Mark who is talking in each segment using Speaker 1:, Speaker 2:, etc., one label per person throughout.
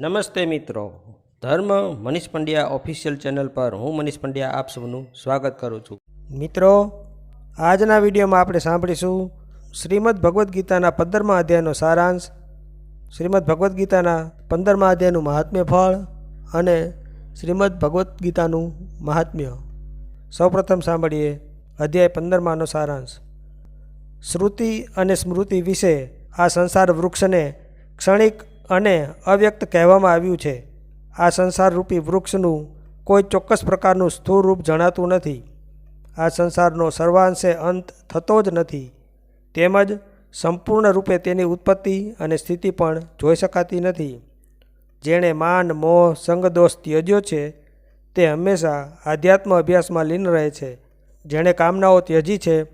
Speaker 1: નમસ્તે મિત્રો. ધર્મ મનીષ પંડ્યા ઓફિશિયલ ચેનલ પર હું મનીષ પંડ્યા આપ સૌનું સ્વાગત કરું છું. મિત્રો, આજના વિડીયોમાં આપણે સાંભળીશું શ્રીમદ ભગવદ્ ગીતાના પંદરમા અધ્યાયનો સારાંશ, શ્રીમદ ભગવદ્ ગીતાના પંદરમા અધ્યાયનું મહાત્મ્ય ફળ અને શ્રીમદ ભગવદ્ ગીતાનું મહાત્મ્ય. સૌપ્રથમ સાંભળીએ અધ્યાય પંદરમાનો સારાંશ. શ્રુતિ અને સ્મૃતિ વિશે આ સંસાર વૃક્ષને ક્ષણિક અને અવ્યક્ત કહેવામાં આવ્યું છે, આ સંસારરૂપી વૃક્ષનું કોઈ ચોક્કસ પ્રકારનું સ્થૂળ રૂપ જણાતું નથી. આ સંસારનો સર્વાંશે અંત થતો જ નથી. તેમજ સંપૂર્ણ રૂપે તેની ઉત્પત્તિ અને સ્થિતિ પણ જોઈ શકાતી નથી. જેણે માન, મોહ સંગદોષ ત્યજ્યો છે, તે હંમેશા આધ્યાત્મ અભ્યાસમાં લીન રહે છે. જેણે કામનાઓ ત્યજી છે,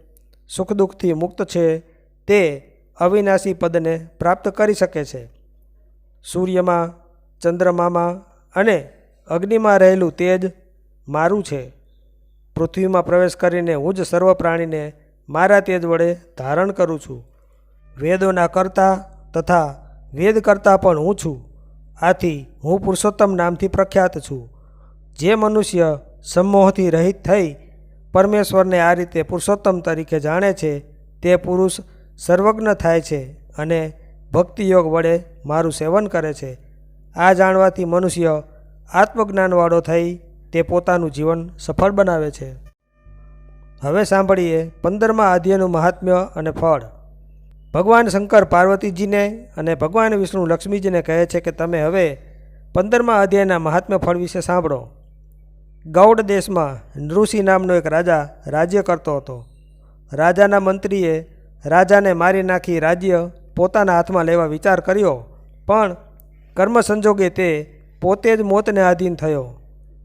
Speaker 1: સુખ દુઃખથી મુક્ત છે, તે અવિનાશી પદને પ્રાપ્ત કરી શકે છે. સૂર્યમાં, ચંદ્રમામાં અને અગ્નિમાં રહેલું તેજ મારું છે. પૃથ્વીમાં પ્રવેશ કરીને હું જ સર્વ પ્રાણીને મારા તેજ વડે ધારણ કરું છું. વેદોના કરતા તથા વેદ કરતા પણ હું છું. આથી હું પુરુષોત્તમ નામથી પ્રખ્યાત છું. જે મનુષ્ય સમોહથી રહિત થઈ પરમેશ્વરને આ રીતે પુરુષોત્તમ તરીકે જાણે છે, તે પુરુષ સર્વજ્ઞ થાય છે અને ભક્તિયોગ વડે મારું સેવન કરે છે. આ જાણવાથી મનુષ્ય આત્મજ્ઞાનવાળો થઈ તે પોતાનું જીવન સફળ બનાવે છે. હવે સાંભળીએ પંદરમા અધ્યાયનું મહાત્મ્ય અને ફળ. ભગવાન શંકર પાર્વતીજીને અને ભગવાન વિષ્ણુ લક્ષ્મીજીને કહે છે કે તમે હવે પંદરમા અધ્યાયના મહાત્મ્ય ફળ વિશે સાંભળો. ગૌડ દેશમાં નૃષિ નામનો એક રાજા રાજ્ય કરતો હતો. રાજાના મંત્રીએ રાજાને મારી નાખી રાજ્ય પોતાના હાથમાં લેવા વિચાર કર્યો, પણ કર્મ સંજોગે તે પોતે જ મોતને આધીન થયો.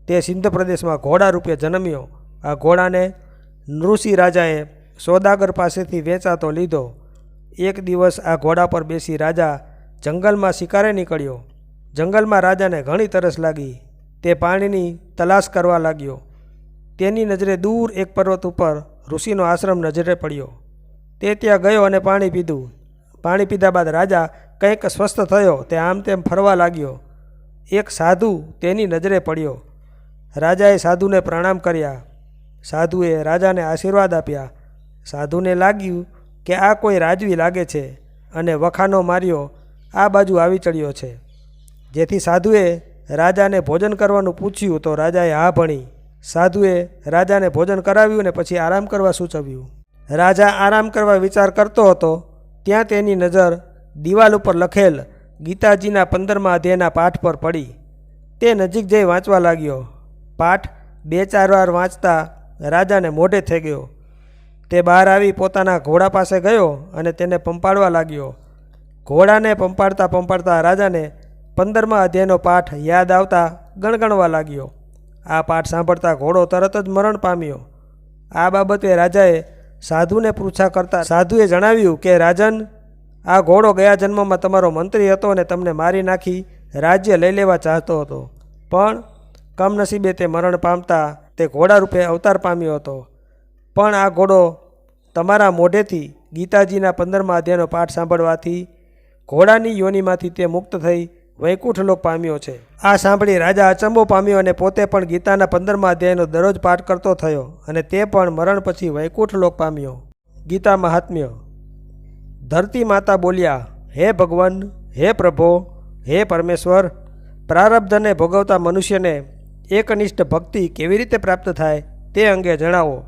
Speaker 1: તે સિંધ પ્રદેશમાં ઘોડા રૂપે જન્મ્યો. આ ઘોડાને નૃષિ રાજાએ સોદાગર પાસેથી વેચાતો લીધો. એક દિવસ આ ઘોડા પર બેસી રાજા જંગલમાં શિકારે નીકળ્યો. જંગલમાં રાજાને ઘણી તરસ લાગી. તે પાણીની તલાશ કરવા લાગ્યો. તેની નજરે દૂર એક પર્વત ઉપર ઋષિનો આશ્રમ નજરે પડ્યો. તે ત્યાં ગયો અને પાણી પીધું. પાણી પીધા બાદ રાજા કંઈક સ્વસ્થ થયો, તે આમ તેમ ફરવા લાગ્યો. એક સાધુ તેની નજરે પડ્યો. રાજાએ સાધુને પ્રણામ કર્યા. સાધુએ રાજાને આશીર્વાદ આપ્યા. સાધુને લાગ્યું કે આ કોઈ રાજવી લાગે છે અને વખાનો માર્યો, આ બાજુ આવી ચડ્યો છે. જેથી સાધુએ રાજાને ભોજન કરવાનું પૂછ્યું તો રાજાએ હા ભણી. સાધુએ રાજાને ભોજન કરાવ્યું ને પછી આરામ કરવા સૂચવ્યું. રાજા આરામ કરવા વિચાર કરતો હતો ત્યાં તેની નજર દિવાલ ઉપર લખેલ ગીતાજીના પંદરમા અધ્યાયના પાઠ પર પડી. તે નજીક જઈ વાંચવા લાગ્યો. પાઠ બે ચાર વાર વાંચતા રાજાને મોઢે થઈ ગયો. તે બહાર આવી પોતાના ઘોડા પાસે ગયો અને તેને પંપાડવા લાગ્યો. ઘોડાને પંપાડતા પંપાડતા રાજાને પંદરમા અધ્યાયનો પાઠ યાદ આવતા ગણગણવા લાગ્યો. આ પાઠ સાંભળતા ઘોડો તરત જ મરણ પામ્યો. આ બાબતે રાજાએ સાધુને પૂછા કરતા સાધુએ જણાવ્યું કે, રાજન, આ ઘોડો ગયા જન્મમાં તમારો મંત્રી હતો અને તમને મારી નાખી રાજ્ય લઈ લેવા ચાહતો હતો. પણ કમનસીબે તે મરણ પામતા તે ઘોડા રૂપે અવતાર પામ્યો હતો. પણ આ ઘોડો તમારા મોઢેથી ગીતાજીના પંદરમા અધ્યાયનો પાઠ સાંભળવાથી ઘોડાની યોનિમાંથી તે મુક્ત થઈ વૈકુંઠ લોક પામ્યો છે. આ સાંભળી રાજા અચંબો પામ્યો અને પોતે પણ ગીતાના પંદરમા અધ્યાયનો દરરોજ પાઠ કરતો થયો અને તે પણ મરણ પછી વૈકુંઠ લોક પામ્યો. ગીતા મહાત્મ્ય, ધરતી માતા બોલ્યા, હે ભગવાન, હે પ્રભો, હે પરમેશ્વર, પ્રારબ્ધને ભોગવતા મનુષ્યને એકનિષ્ઠ ભક્તિ કેવી રીતે પ્રાપ્ત થાય તે અંગે જણાવો.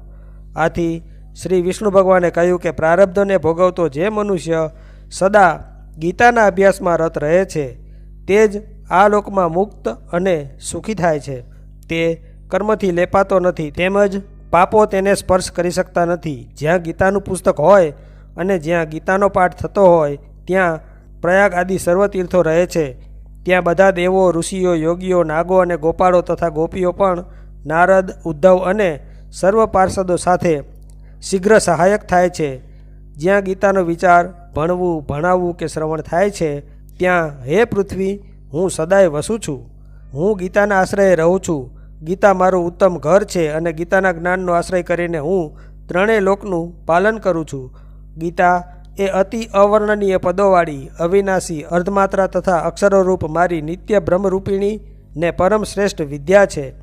Speaker 1: આથી શ્રી વિષ્ણુ ભગવાને કહ્યું કે પ્રારબ્ધને ભોગવતો જે મનુષ્ય સદા ગીતાના અભ્યાસમાં રત રહે છે. તે જ આ લોકમાં મુક્ત અને સુખી થાય છે. તે કર્મથી લેપાતો નથી, તેમજ પાપો તેને સ્પર્શ કરી શકતા નથી. જ્યાં ગીતાનું પુસ્તક હોય અને જ્યાં ગીતાનો પાઠ થતો હોય, ત્યાં પ્રયાગ આદિ સર્વ તીર્થો રહે છે. ત્યાં બધા દેવો, ઋષિઓ, યોગીઓ, નાગો અને ગોપાળો તથા ગોપીઓ પણ નારદ, ઉદ્ધવ અને સર્વ પાર્ષદો સાથે શીઘ્ર સહાયક થાય છે. જ્યાં ગીતાનો વિચાર ભણવું, ભણાવવું કે શ્રવણ થાય છે ત્યાં, હે પૃથ્વી, હું સદાય વસું છું. હું ગીતાના આશ્રયે રહું છું. ગીતા મારું ઉત્તમ ઘર છે અને ગીતાના જ્ઞાનનો આશ્રય કરીને હું ત્રણેય લોકનું પાલન કરું છું. ગીતા એ અતિ અવર્ણનીય પદોવાળી, અવિનાશી, અર્ધમાત્રા તથા અક્ષરોરૂપ મારી નિત્ય બ્રહ્મરૂપિણી ને પરમ શ્રેષ્ઠ વિદ્યા છે.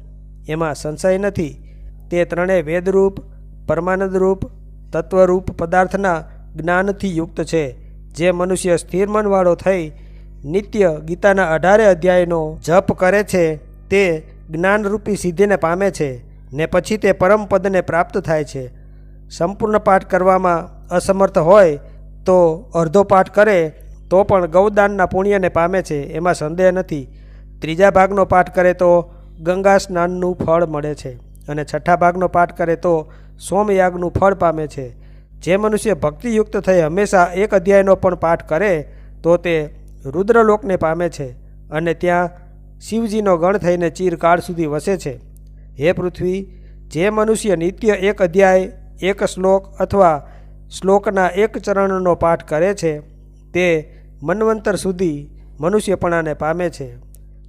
Speaker 1: એમાં સંશય નથી. તે ત્રણેય વેદરૂપ, પરમાનંદરૂપ, તત્વરૂપ પદાર્થના જ્ઞાનથી યુક્ત છે. જે મનુષ્ય સ્થિર મનવાળો થઈ નિત્ય ગીતાના અઢારે અધ્યાયનો જપ કરે છે, તે જ્ઞાનરૂપી સિદ્ધિને પામે છે ને પછી તે પરમ પદને પ્રાપ્ત થાય છે. સંપૂર્ણ પાઠ કરવામાં અસમર્થ હોય તો અડધો પાઠ કરે, તો પણ ગૌદાનના પુણ્યને પામે છે, એમાં સંદેહ નથી. ત્રીજા ભાગનો પાઠ કરે તો ગંગા સ્નાનનું ફળ મળે છે અને છઠ્ઠા ભાગનો પાઠ કરે તો સોમયાગનું ફળ પામે છે. જે મનુષ્ય ભક્તિયુક્ત થઈ હંમેશા એક અધ્યાયનો પણ પાઠ કરે, તો તે રુદ્રલોકને પામે છે અને ત્યાં શિવજીનો ગણ થઈને ચિરકાળ સુધી વસે છે. હે પૃથ્વી, જે મનુષ્ય નિત્ય એક અધ્યાય, એક શ્લોક અથવા શ્લોકના એક ચરણનો પાઠ કરે છે, તે મન્વંતર સુધી મનુષ્યપણાને પામે છે.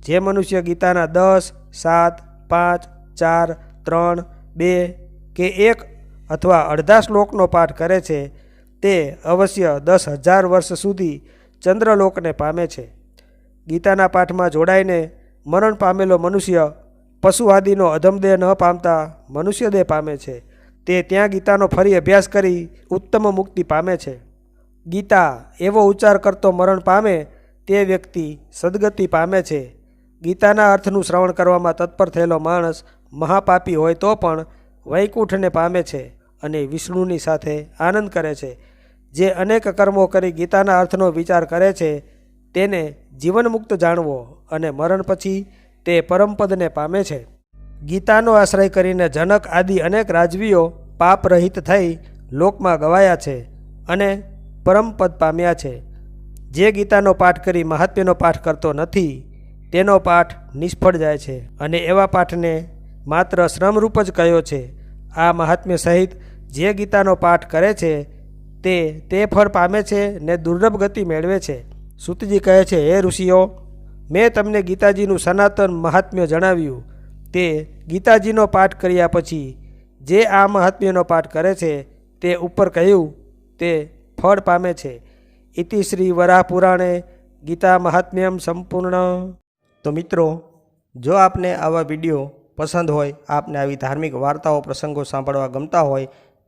Speaker 1: જે મનુષ્ય ગીતાના દસ, સાત, પાંચ, ચાર, ત્રણ, બે કે એક અથવા અડધા શ્લોકનો પાઠ કરે છે, તે અવશ્ય દસ હજાર વર્ષ સુધી ચંદ્રલોકને પામે છે. ગીતાના પાઠમાં જોડાઈને મરણ પામેલો મનુષ્ય પશુ આદિનો અધમદેહ ન પામતા મનુષ્યદેહ પામે છે. તે ત્યાં ગીતાનો ફરી અભ્યાસ કરી ઉત્તમ મુક્તિ પામે છે. ગીતા એવો ઉચ્ચાર કરતો મરણ પામે તે વ્યક્તિ સદગતિ પામે છે. ગીતાના અર્થનું શ્રવણ કરવામાં તત્પર થયેલો માણસ મહાપાપી હોય તો પણ વૈકુંઠને પામે છે. અને વિષ્ણુની સાથે આનંદ કરે છે. જે અનેક કર્મો કરી ગીતાના અર્થનો વિચાર કરે છે, તેને જીવનમુક્ત જાણવો અને મરણ પછી તે પરમપદને પામે છે. ગીતાનો આશ્રય કરીને જનક આદિ અનેક રાજવીઓ પાપરહિત થઈ લોકમાં ગવાયા છે અને પરમપદ પામ્યા છે. જે ગીતાનો પાઠ કરી મહાત્મ્યનો પાઠ કરતો નથી, તેનો પાઠ નિષ્ફળ જાય છે અને એવા પાઠને માત્ર શ્રમરૂપ જ કહ્યો છે. આ મહાત્મ્ય સહિત જે ગીતાનો પાઠ કરે છે, તે તે ફળ પામે છે ને દુર્લભ ગતિ મેળવે છે. સુતજી કહે છે, હે ઋષિઓ, મેં તમને ગીતાજીનું સનાતન મહાત્મ્ય જણાવ્યું. તે ગીતાજીનો પાઠ કર્યા પછી જે આ મહાત્મ્યનો પાઠ કરે છે, તે ઉપર કહ્યું, તે ફળ પામે છે. ઇતિ શ્રી વરાહ પુરાણે ગીતા મહાત્મ્યમ સંપૂર્ણ. તો મિત્રો, જો આપને આવા વીડિયો પસંદ હોય, આપને આવી ધાર્મિક વાર્તાઓ, પ્રસંગો સાંભળવા ગમતા હોય